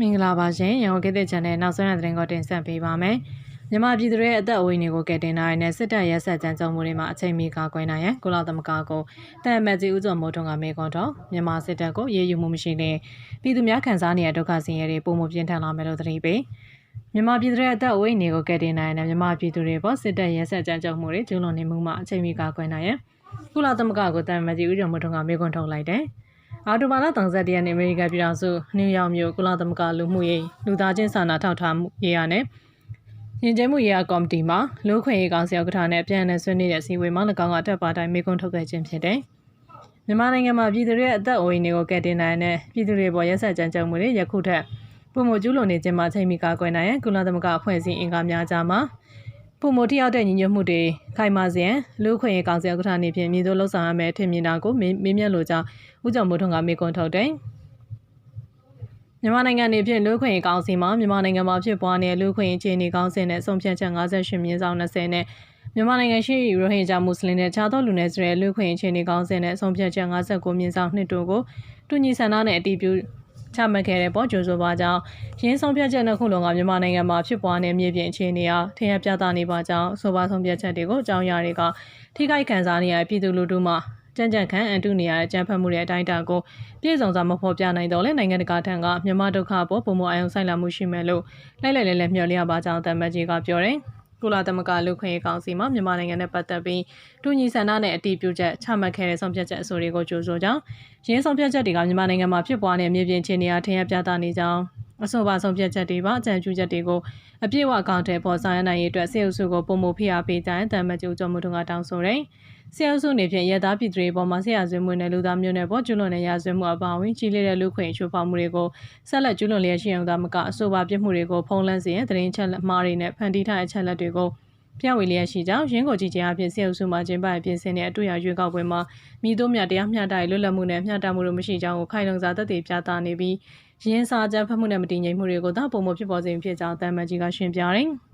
မင်္ဂလာပါရှင်ရန်ကုန်ကိတဲ့ channel နောက်ဆုံးရသတင်းကိုတင်ဆက်ပေးပါမယ်မြန်မာပြည်သူတွေရဲ့အသက်အဝေးတွေကိုကယ်တင်နိုင်တဲ့စစ်တပ်ရဲဆက်ကြမ်းကြုံမှုတွေမှာအချိန်မီကာကွယ်နိုင်ရန်ကုလသမဂ္ဂကိုတန်အမတ်ကြီးဦးကျော်မိုးထွန်းကမေကွန်တော့မြန်မာစစ်တပ်ကိုရေးယူမှုမရှိတဲ့ပြည်သူများခံစားနေရဒုက္ခဆင်းရဲတွေပုံမပြင်းထန်လာမယ်လို့သတိပေးမြန်မာပြည်သူတွေရဲ့အသက်အဝေးတွေကိုကယ်တင်နိုင်တဲ့မြန်မာပြည်သူတွေပေါ်စစ်တပ်ရဲဆက်ကြမ်းကြုံမှုတွေကျူးလွန်နေမှုမှာအချိန်မီကာကွယ်နိုင်ရန်ကုလသမဂ္ဂကိုတန်အမတ်ကြီးဦးကျော်မိုးထွန်းကမေကွန်ထုတ်လိုက်တယ် အော်တိုဘာလ31ရက်နေ့အမေရိကန်ပြည်ထောင်စုနယူးယောက်မြို့ကုလသမဂ္ဂလူမှုရေးလူသားချင်းစာနာထောက်ထားမှုရေးရနဲ့ရင်ကျဲမှုရေးရကော်မတီမှာလူခွင့်ရေးကောင်စီဥက္ကဋ္ဌနဲ့ပြန်လည်ဆွေးနွေးတဲ့အစည်းအဝေးမှာ၎င်းကတက်ပါတိုင်းမေကွန်းထုတ်ခဲ့ခြင်းဖြစ်တယ်။မြန်မာနိုင်ငံမှာပြည်သူတွေရဲ့အသက်အိုးအိမ်တွေကိုကယ်တင်နိုင်တဲ့ပြည်သူတွေပေါ်ရက်ဆက်ကြမ်းကြုတ်မှုတွေယခုထက်ပုံမကျူးလွန်နေခြင်းမှာချိန်မီကာကွယ်နိုင်ရန်ကုလသမဂ္ဂအဖွဲ့အစည်းအင်ကာများကြားမှာ ပုံမထရောက်တဲ့ညီညွတ်မှုတွေခိုင်မာစေရန်လူခွင့်ရေးကောင်စီဥက္ကဋ္ဌအနေဖြင့်မြေသို့လှုပ်ဆောင်ရမယ်ထင်မြင်တာကိုမေးမြန်းလိုကြောင်းဦးကျော်မိုးထွန်းကမေကွန်းထုတ်တယ်မြန်မာနိုင်ငံနေဖြင့်လူခွင့်ရေးကောင်စီမှာမြန်မာနိုင်ငံမှာဖြစ်ပွားနေတဲ့လူခွင့်ရေးအခြေအနေကောင်းစင်တဲ့ဆုံးဖြတ်ချက်58မြင်းဆောင်20နဲ့မြန်မာနိုင်ငံရှိရိုဟင်ဂျာမွတ်စလင်နဲ့ခြားသောလူနည်းစုရဲ့လူခွင့်ရေးအခြေအနေကောင်းစင်တဲ့ဆုံးဖြတ်ချက်59မြင်းဆောင်နှစ်တို့ကိုတူညီဆန္ဒနဲ့အတည်ပြု ချမှတ်ခဲ့တဲ့ပေါ်ကြိုးဆိုပါကြောင်းရင်းဆုံးဖြတ်ချက်နှစ်ခုလုံးကမြန်မာနိုင်ငံမှာဖြစ်ပွားနေမြေပြင်အခြေအနေအားထင်ရပြသနေပါကြောင်းဆိုပါဆုံးဖြတ်ချက်တွေကိုအကြောင်းအရာတွေကထိခိုက်ခံစားနေရပြည်သူလူထုမှကြံ့ကြံ့ခံအန်တုနေရတဲ့အကြံဖတ်မှုရဲ့အတိုင်းအတာကိုပြည်စုံစွာမဖော်ပြနိုင်တော့လဲနိုင်ငံတကာထံကမြန်မာဒုက္ခပေါ်ပုံမအယုံဆိုင်လာမှုရှိမယ်လို့လိုက်လိုက်လဲလဲမျှော်လင့်ရပါကြောင်းတမတ်ကြီးကပြောတယ် ကုလသမဂ္ဂလူခွင့်ရေးကောင်စီမှမြန်မာနိုင်ငံနဲ့ပတ်သက်ပြီးတူညီဆန္ဒနဲ့အတည်ပြုချက်ချမှတ်ခဲ့တဲ့ဆုံးဖြတ်ချက်အဆိုတွေကိုကြိုဆိုကြောင်းရင်းဆုံးဖြတ်ချက်တွေကမြန်မာနိုင်ငံမှာဖြစ်ပွားနေတဲ့မြေပြင်အခြေအနေအားထင်ရပြသနေကြောင်း အဆိုပါဆုံးဖြတ်ချက်တွေပါအကြံပြုချက်တွေကိုအပြည့်အဝအကောင့်ထဲပေါ်ဆောင်ရနိုင်ရေးအတွက်စေအုပ်စုကိုပုံမဖိအားပေးကြတဲ့တမတ်ကြီးကျော်မှုတို့ကတောင်းဆိုတယ်။ဆရာစုနေဖြင့်ရသားပြည်သူတွေပေါ်မှာဆရာဆွေးမှုနဲ့လူသားမျိုးနဲ့ပေါ်ကျွလွန်တဲ့ရာဇဝတ်မှုအပါအဝင်ကြီးလေးတဲ့လူခွင့်ချိုးဖောက်မှုတွေကိုဆက်လက်ကျွလွန်လျက်ရှိအောင်သာမကအဆိုပါပြစ်မှုတွေကိုဖုံးလန်းစေရန်တရင်ချက်လက်မှားတွေနဲ့ဖန်တီးထားတဲ့ချက်လက်တွေကိုပြဝေလျက်ရှိကြောင်းရင်းကိုကြည်ကျအဖြစ်ဆရာစုမှကျင်းပပြင်ဆင်တဲ့အတွေ့အရွေးကောက်ပွဲမှာမိတို့မြတရားမျှတတဲ့လွတ်လပ်မှုနဲ့မျှတမှုတို့မရှိကြောင်းကိုခိုင်လုံစွာသက်သေပြသနေပြီး ရင်းစာကြမ်းဖတ်မှုနဲ့မတည်ငြိမ်မှုတွေကိုသာပုံမဖြစ်ပေါ်စေဖြစ်ကြောင်းတမ်မန်ကြီးကရှင်းပြတယ်။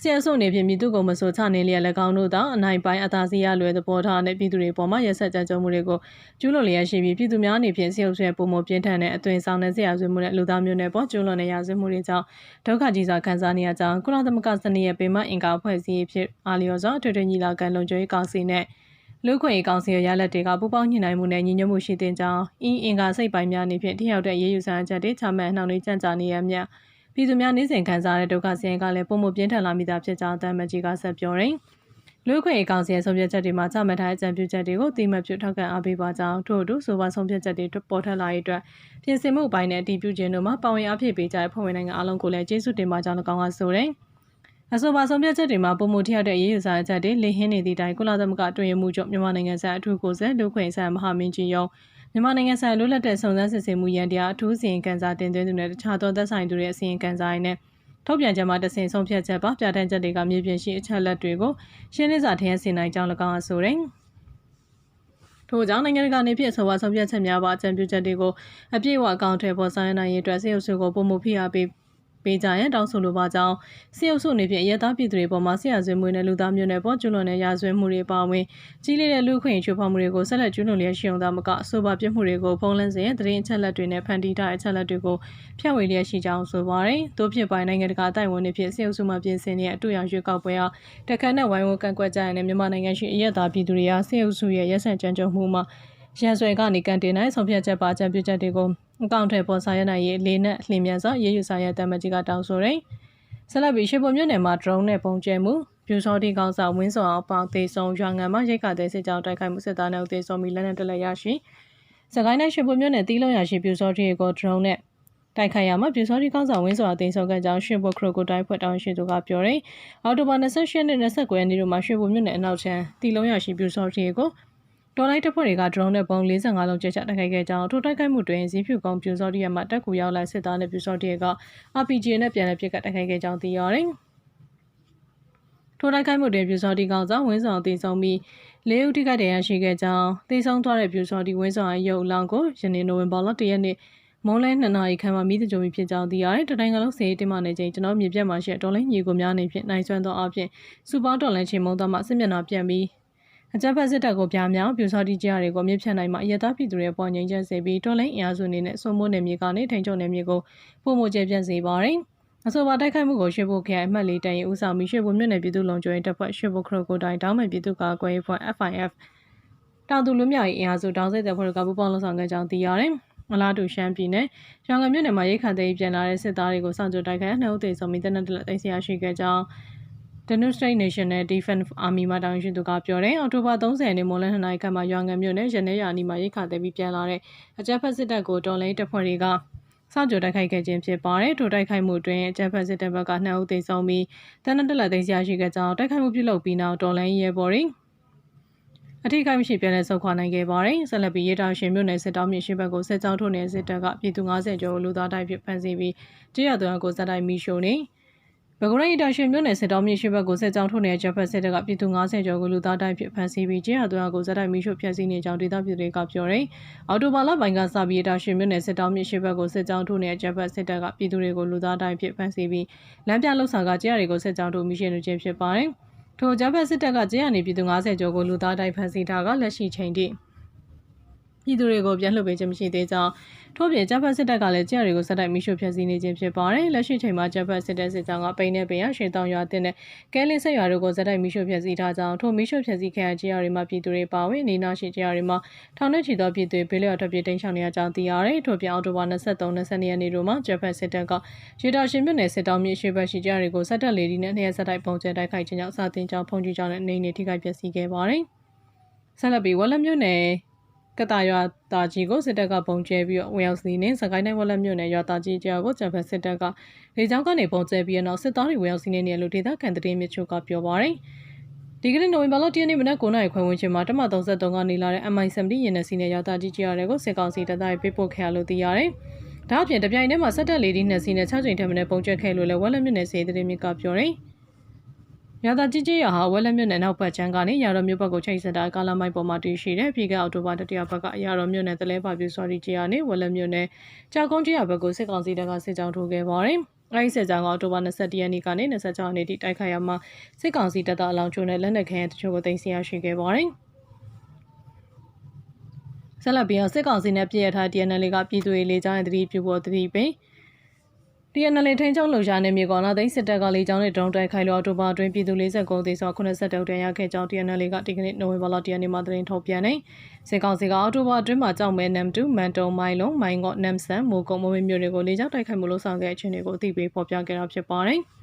ဆီယဆုနေဖြင့်မြည်သူကိုမဆိုချနေလျက်၎င်းတို့သာအနိုင်ပိုင်းအသာစီရလွယ်သဘောထားနဲ့ပြည်သူတွေပေါ်မှာရက်ဆက်ကြကြုံမှုတွေကိုကျူးလွန်လျက်ရှိပြီးပြည်သူများအနေဖြင့်ဆီယုပ်ဆွဲပုံမပြင်းထန်တဲ့အသွင်ဆောင်တဲ့ဆရာဆွေးမှုနဲ့လူသားမျိုးနဲ့ပေါ်ကျူးလွန်တဲ့ရာဇဝတ်မှုတွေကြောင့်ဒုက္ခကြီးစွာခံစားနေရကြောင်းကုလသမဂ္ဂစနစ်ရဲ့ပေမအင်ကာအဖွဲ့အစည်းဖြစ်အာလျော်စွာထွေထွေညီလာခံလုံခြုံရေးကောင်စီနဲ့ လူခွင့်ရေးကောင်စီရဲ့ရလက်တွေကပူးပေါင်းညှိနှိုင်းမှုနဲ့ညီညွတ်မှုရှိတဲ့ကြောင်းအင်းအင်ကာစိတ်ပိုင်းများအနေဖြင့်ထိရောက်တဲ့ရေးယူဆောင်ချက်တွေချမှတ်နှောင့်နှေးကြံ့ကြာနေရမြတ်ပြည်သူများနေစဉ်ခံစားရတဲ့ဒုက္ခဆင်းရဲကလည်းပုံမပြင်းထန်လာမိတာဖြစ်ကြောင်းတမ်မကြီးကဆက်ပြောတယ်။လူခွင့်အကောင်စီရဲ့ဆုံးဖြတ်ချက်တွေမှာချမှတ်ထားတဲ့အကြံပြုချက်တွေကိုတိမှတ်ပြုထောက်ခံအားပေးပါကြောင်းထို့အတူဆိုပါဆုံးဖြတ်ချက်တွေပေါ်ထွက်လာရေးအတွက်ပြင်ဆင်မှုပိုင်းနဲ့အတည်ပြုခြင်းတို့မှာပါဝင်အားဖြည့်ပေးကြတဲ့ဖွဲ့ဝင်နိုင်ငံအလုံးကိုလည်းကျေးဇူးတင်ပါကြောင်း၎င်းကဆိုတယ်။ အဆိုပါဆုံးဖြတ်ချက်တွေမှာပုံမှုထရောက်တဲ့ရေးယူစာချက်တွေလေဟင်းနေသည့်တိုင်ကုလသမဂ္ဂအတွင်းမှုချုပ်မြန်မာနိုင်ငံဆိုင်အထူးကိုယ်စားလူခွင့်ဆိုင်မဟာမင်းကြီးရုံးမြန်မာနိုင်ငံဆိုင်လွတ်လပ်တဲ့စုံစမ်းစစ်ဆေးမှုရန်တရားအထူးစီရင်ခံစာတင်သွင်းသူနဲ့တခြားသောသက်ဆိုင်သူတွေရဲ့အစီရင်ခံစာတွေနဲ့ထုတ်ပြန်ချက်မှာတဆင်ဆုံးဖြတ်ချက်ပါပြဋ္ဌာန်းချက်တွေကမြေပြင်ရှိအချက်လက်တွေကိုရှင်းလင်းစွာထည့်ဆင်နိုင်ကြောင်း၎င်းအဆိုရယ်ထို့ကြောင့်နိုင်ငံတကာနေဖြင့်ဆိုပါဆုံးဖြတ်ချက်များပါအကြံပြုချက်တွေကိုအပြည့်အဝအကောင့်ထဲပေါ်ဆောင်ရနိုင်ရေးအတွက်စေအုပ်စုကိုပုံမှုဖိအားပေး ပေးကြရန်တောင်းဆိုလိုပါကြောင်းစစ်အုပ်စုအနေဖြင့်ရဲသားပြည်သူတွေပေါ်မှာဆရာဆွေးမွေးတဲ့လူသားမျိုးနဲ့ပေါ်ကျွလွန်တဲ့ရာဇဝတ်မှုတွေပါဝင်ကြီးလေးတဲ့လူခွင့်ချိုးဖောက်မှုတွေကိုဆက်လက်ကျွလွန်လျက်ရှိအောင်သာမကအဆိုပါပြစ်မှုတွေကိုဖုံးလန်းစေရန်တရင်အချက်လက်တွေနဲ့ဖန်တီးထားတဲ့အချက်လက်တွေကိုဖြန့်ဝေလျက်ရှိကြောင်းဆိုပါတယ်။တို့ဖြစ်ပိုင်းနိုင်ငံတကာအတိုင်းဝန်တွေဖြင့်စစ်အုပ်စုမှပြင်ဆင်တဲ့အတူရောင်ရွေးကောက်ပွဲအားတခါနဲ့ဝိုင်းဝန်းကန့်ကွက်ကြရတဲ့မြန်မာနိုင်ငံရှိအရက်သားပြည်သူတွေအားစစ်အုပ်စုရဲ့ရက်စံကြမ်းကြုတ်မှုမှာရန်ဆွဲကနေကန်တင်နိုင်ဆုံးဖြတ်ချက်ပါကြံပြုချက်တွေကို အကောင့်ထဲပေါ်ဆောင်ရနိုင်ရေးလေးနဲ့လျင်မြန်စွာရေးယူဆောင်ရတဲ့တမကြီးကတောင်းဆိုတယ်။ဆက်လက်ပြီးရှေ့ပေါ်မြို့နယ်မှာ drone နဲ့ပုံကျဲမှုပြူစောတိကောင်းဆောင်ဝင်းစောအောင်ပေါသေဆုံးရွာငံမှာရိတ်ခါတဲ့စစ်ကြောင်းတိုက်ခိုက်မှုစစ်သားနဲ့သေဆုံးပြီးလက်နက်တလက်ရရှိစကိုင်းတိုင်းရှေ့ပေါ်မြို့နယ်တီးလုံးရရှိပြူစောတိကို drone နဲ့တိုက်ခိုက်ရမှာပြူစောတိကောင်းဆောင်ဝင်းစောအောင်သေဆုံးခဲ့ကြောင်းရှေ့ပေါ်ခရိုကိုတိုင်းဖွဲ့တောင်းရှိသူကပြောတယ်။အော်တိုဘာ28နဲ့29ရက်နေ့တို့မှာရှေ့ပေါ်မြို့နယ်အနောက်ချမ်းတီးလုံးရရှိပြူစောတိကို တော်လိုက်တပ်ဖွဲ့တွေက drone နဲ့ပုံ45လုံးကျချတိုက်ခိုက်ခဲ့ကြောင်းထိုတိုက်ခိုက်မှုတွင်ဇီးဖြူကုန်းပြူစောတိရမှတက်ကူရောက်လာစစ်သားနဲ့ပြူစောတိက RPG နဲ့ပြန်လည်ပစ်ကတ်တိုက်ခိုက်ခဲ့ကြောင်းသိရတယ်။ထိုတိုက်ခိုက်မှုတွင်ပြူစောတိကောင်ဆောင်ဝင်းဆောင်တည်ဆုံးပြီးလေးဦးထိခိုက်ဒဏ်ရာရှိခဲ့ကြောင်းတည်ဆုံးသွားတဲ့ပြူစောတိဝင်းဆောင်ရဲ့ရုပ်အလောင်းကိုယနေ့နိုဝင်ဘာလ1ရက်နေ့မုံလဲ2နာရီခန့်မှမိသကြုံဖြစ်ကြောင်းသိရတယ်။တတိုင်းကလုံးစေတင်မှနေချိန်ကျွန်တော်မြေပြတ်မှာရှိဒေါ်လင်းညီကိုများနေဖြင့်နိုင်ဆွမ်းသောအဖြစ်စူပါဒေါ်လန်ချင်းမုံသားမှစစ်မျက်နှာပြန်ပြီး အကြမ်းဖက်စစ်တပ်ကိုပြားမြောင်ပြူစောတိကြတွေကိုမြစ်ဖြတ်နိုင်မှာအရတားပြည်သူတွေပေါ်ငြိမ်းချမ်းစေပြီးတော်လိုင်းအင်အားစုအနေနဲ့စုံမိုးနယ်မြေကနေထိန်ချုပ်နယ်မြေကိုပုံမကျပြန့်စေပါတယ်။အဆိုပါတိုက်ခိုက်မှုကိုရွှေဘုတ်ခရိုင်အမှတ်လေးတန်ရင်ဦးဆောင်ပြီးရွှေဘုတ်မြို့နယ်ပြည်သူ့လုံခြုံရေးတပ်ဖွဲ့ရွှေဘုတ်ခရိုကိုတိုင်တောင်းမဲ့ပြည်သူ့ကာကွယ်ရေးဖွဲ့ FIF တောင်သူလူမျိုးရေးအင်အားစုတောင်စိတ်တပ်ဖွဲ့ကပူးပေါင်းလှုပ်ဆောင်ခဲ့ကြောင်းသိရတယ်။အလားတူရှမ်းပြည်နယ်ရန်ကုန်မြို့နယ်မှာရိတ်ခတ်သိမ်းပြန်လာတဲ့စစ်သားတွေကိုစောင့်ကြိုတိုက်ခိုက်နှုတ်သိမ်းဆုံးပြီးတနက်တလက်သိမ်းဆရာရှိခဲ့ကြောင်း The New State National Defense Army မှတောင်းရှိသူကပြောတယ်အော်တိုဘာ30ရက်နေ့မိုးလင်း2နာရီခန့်မှာရွာငံမြို့နယ်ရနေရာနီမှာရိတ်ခတ်သိမ်းပြီးပြန်လာတဲ့အကြမ်းဖက်စစ်တပ်ကိုတော်လိုင်းတပ်ဖွဲ့တွေကစောင့်ကြိုတိုက်ခိုက်ခဲ့ခြင်းဖြစ်ပါတယ်ထိုတိုက်ခိုက်မှုတွင်အကြမ်းဖက်စစ်တပ်ဘက်က2ဦးသေဆုံးပြီးတနက်တလက်သိမ်းဆရာရှိခဲ့ကြောင်းတိုက်ခိုက်မှုပြုလုပ်ပြီးနောက်တော်လိုင်းရဲဘော်တွေအထိကိမရှိပြန်လဲဆုတ်ခွာနိုင်ခဲ့ပါတယ်။ဆက်လက်ပြီးရတောင်ရှင်မြို့နယ်စစ်တောင်းမြစ်ရှိဘက်ကိုစစ်ကြောင်းထုတ်နေတဲ့စစ်တပ်ကပြည်သူ90ကျော်လူသားတိုက်ဖြစ်ဖမ်းဆီးပြီးတရသွန်းကိုစက်တိုင်းမီရှိုနေ ဘဂရိုင်းတောင်ရှင်မြို့နယ်စစ်တောင်းမြစ်ရှိဘက်ကိုစစ်ကြောင်းထုတ်နေတဲ့ဂျပန်စစ်တပ်ကပြည်သူ90ကျော်ကိုလူသားတိုက်ဖြစ်ဖမ်းဆီးပြီးတရသွန်းကိုစက်တိုင်းမီရှိုဖျက်ဆီးနေကြောင်းဒေသပြည်တွေကပြောတယ်။အော်တိုဘာလပိုင်းကစပြီးတောင်ရှင်မြို့နယ်စစ်တောင်းမြစ်ရှိဘက်ကိုစစ်ကြောင်းထုတ်နေတဲ့ဂျပန်စစ်တပ်ကပြည်သူတွေကိုလူသားတိုက်ဖြစ်ဖမ်းဆီးပြီးလမ်းပြလှုပ်ဆောင်ကကြရတွေကိုစစ်ကြောင်းထုတ်မိရှိနေခြင်းဖြစ်ပါတယ်။ထိုဂျပန်စစ်တပ်ကကျေးရနေပြည်သူ90ကျော်ကိုလူသားတိုက်ဖမ်းဆီးထားကလက်ရှိချိန်ထိ ပြည်သူတွေကိုပြန်လှုပ်ပေးခြင်းမရှိသေးကြောင်းထို့ပြင်ဂျပန်စစ်တပ်ကလည်းကျေးရတွေကိုစက်တိုက်မိရှုဖျက်ဆီးနေခြင်းဖြစ်ပါတယ်လက်ရှိချိန်မှာဂျပန်စစ်တပ်စစ်ကြောင်းကပိန်နဲ့ပင်ရရွှေတောင်ရွာတင်တဲ့ကဲလင်းဆက်ရွာတို့ကိုစက်တိုက်မိရှုဖျက်ဆီးထားကြောင်းထို့မိရှုဖျက်ဆီးခံရကျေးရတွေမှာပြည်သူတွေပါဝင်နေနာရှိကျေးရတွေမှာထောင်နဲ့ချီသောပြည်သူတွေဘေးလျော်ထွက်ပြေးတိမ်းရှောင်နေရကြောင်းသိရတယ်ထို့ပြင်အောက်တိုဘာ23 22ရက်နေ့တို့မှာဂျပန်စစ်တပ်ကရေတာရှင်မြို့နယ်စစ်တောင်းမြို့ရှိဘက်ရှိကျေးရတွေကိုစက်တက်လေဒီနဲ့နှစ်ရက်ဆက်တိုက်ပုံကျဲတိုက်ခိုက်ခြင်းကြောင့်စာတင်ကြောင်းဖုန်ကြီးကြောင်းနဲ့နေနေထိခိုက်ပျက်စီးခဲ့ပါတယ်ဆက်လက်ပြီးဝက်လက်မြို့နယ် ကတာရွာတာကြီးကိုစစ်တပ်ကပုံကျဲပြီးတော့ဝင်ရောက်စီးနေစကိုင်းတိုင်းဝက်လက်မြို့နယ်ရွာတာကြီးကျော်ကိုဂျပန်စစ်တပ်ကလေကြောင်းကနေပုံကျဲပြီးတော့စစ်သားတွေဝင်ရောက်စီးနေတယ်လို့ဒေသခံသတင်းမြစ်ချို့ကပြောပါရယ်ဒီကနေ့နိုဝင်ဘာလ10ရက်နေ့မနက်9:00နာရီခွဲဝန်းကျင်မှာတမ33ကနေလာတဲ့ MI70 ရင်နက်စီနဲ့ရွာတာကြီးကျော်တွေကိုစစ်ကောင်စီတပ်သားတွေပေးပို့ခဲ့ရလို့သိရတယ်။ဒါအပြင်တပြိုင်တည်းမှာစက်တက်လေဒီနှစ်စီနဲ့6ချိန်ထက်မနည်းပုံကျဲခဲ့လို့လည်းဝက်လက်မြို့နယ်စီသတင်းမြစ်ကပြောရယ်။ ရသာကြီးကြီးရဟာဝက်လက်မြို့နယ်နောက်ဘက်ချမ်းကနေရတော်မြို့ဘက်ကိုချိန်စတာကာလာမိုက်ပေါ်မှာတည်ရှိတဲ့ပြည်ကအော်တိုဘာတတိယဘက်ကရတော်မြို့နယ်တလဲပါပြူစော်ရီကြီးကနေဝက်လက်မြို့နယ်ကြာကုန်းကြီးရဘက်ကိုစစ်ကောင်စီတပ်ကစစ်ကြောင်းထိုးခဲ့ပါတယ်။အဲဒီစစ်ကြောင်းကအော်တိုဘာ22ရက်နေ့ကနေ26ရက်နေ့ထိတိုက်ခိုက်ရမှာစစ်ကောင်စီတပ်သားအလောင်းချိုးနဲ့လက်နက်ခဲယမ်းတချို့ကိုတင်စီရရှိခဲ့ပါတယ်။ဆက်လက်ပြီးစစ်ကောင်စီနဲ့ပြည်ရထား TNL ကပြည်သူရေးလေကြောင်းရဲ့တတိပြုဖို့တတိပင် TNL ထိန်းချုပ်လှုပ်ရှားနေမြေကောနာသိန်းစစ်တပ်ကလေကြောင်းနဲ့ဒရုန်းတိုက်ခိုက်လို့အော်တိုဘာအတွင်းပြည်သူ49သေဆုံး80တောက်တန်ရခဲ့ကြောင်း TNL ကဒီကနေ့နိုဝင်ဘာလ10ရက်နေ့မှာသတင်းထုတ်ပြန်နေစစ်ကောင်စီကအော်တိုဘာအတွင်းမှာကြောက်မဲနမ်တူမန်တုံမိုင်လုံးမိုင်ကော့နမ်ဆန်မိုကုံမဝင်းမျိုးတွေကိုလေကြောင်းတိုက်ခိုက်မှုလို့ဆောင်ခဲ့အခြေအနေကိုအသိပေးဖော်ပြခဲ့တာဖြစ်ပါတယ်။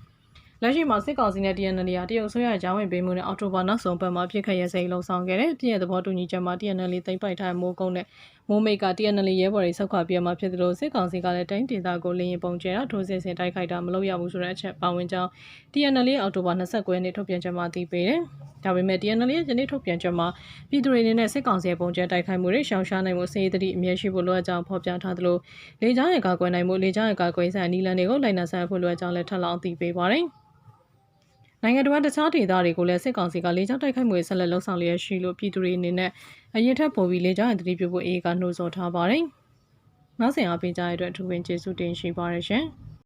လက်ရှိမှာစစ်ကောင်စီနဲ့ TNL ရာတရုတ်ဆိုရဂျာဝင်ပေးမှုနဲ့အော်တိုဘာနောက်ဆုံးပတ်မှာပြစ်ခတ်ရဲစိန်လုံဆောင်ခဲ့တဲ့ပြည်ရဲ့သဘောတူညီချက်မှာ TNL သိမ့်ပိုက်ထားမိုးကုန်းနဲ့မိုးမိတ်က TNL ရဲဘော်တွေဆောက်ခွာပြမှာဖြစ်သလိုစစ်ကောင်စီကလည်းတိုင်းဒေသကိုလင်းရင်ပုံကျဲတာထိုးစစ်ဆင်တိုက်ခိုက်တာမလုပ်ရဘူးဆိုတဲ့အချက်ပါဝင်ကြောင်း TNL အော်တိုဘာ29ရက်နေ့ထုတ်ပြန်ချက်မှာသိပေးတယ်။ဒါပေမဲ့ TNL ရဲ့ယနေ့ထုတ်ပြန်ချက်မှာပြည်သူတွေအနေနဲ့စစ်ကောင်စီရဲ့ပုံကျဲတိုက်ခိုက်မှုတွေရှောင်ရှားနိုင်မှုစည်ရည်တတိအမြဲရှိဖို့လိုအပ်ကြောင်းဖော်ပြထားသလိုလေကြောင်းရဲ့ကာကွယ်နိုင်မှုလေကြောင်းရဲ့ကာကွယ်ဆိုင်နီလန်တွေကိုလိုက်နာဆိုင်ဖို့လိုအပ်ကြောင်းလည်းထပ်လောင်းသိပေးပါတယ်။ နိုင်ငံတော်တခြားဒေသတွေကိုလည်းစစ်ကောင်စီကလေကြောင်းတိုက်ခိုက်မှုဆက်လက်လှုံ့ဆော်လျက်ရှိလို့ပြည်သူတွေအနေနဲ့အရင်ထက်ပိုပြီးလေကြောင်းရန်တတိပြုဖို့အေးကနှိုးဆော်ထားပါတယ်။နောက်ဆက်အားပေးကြတဲ့အတွက်အထူးပင်ကျေးဇူးတင်ရှိပါတယ်ရှင်။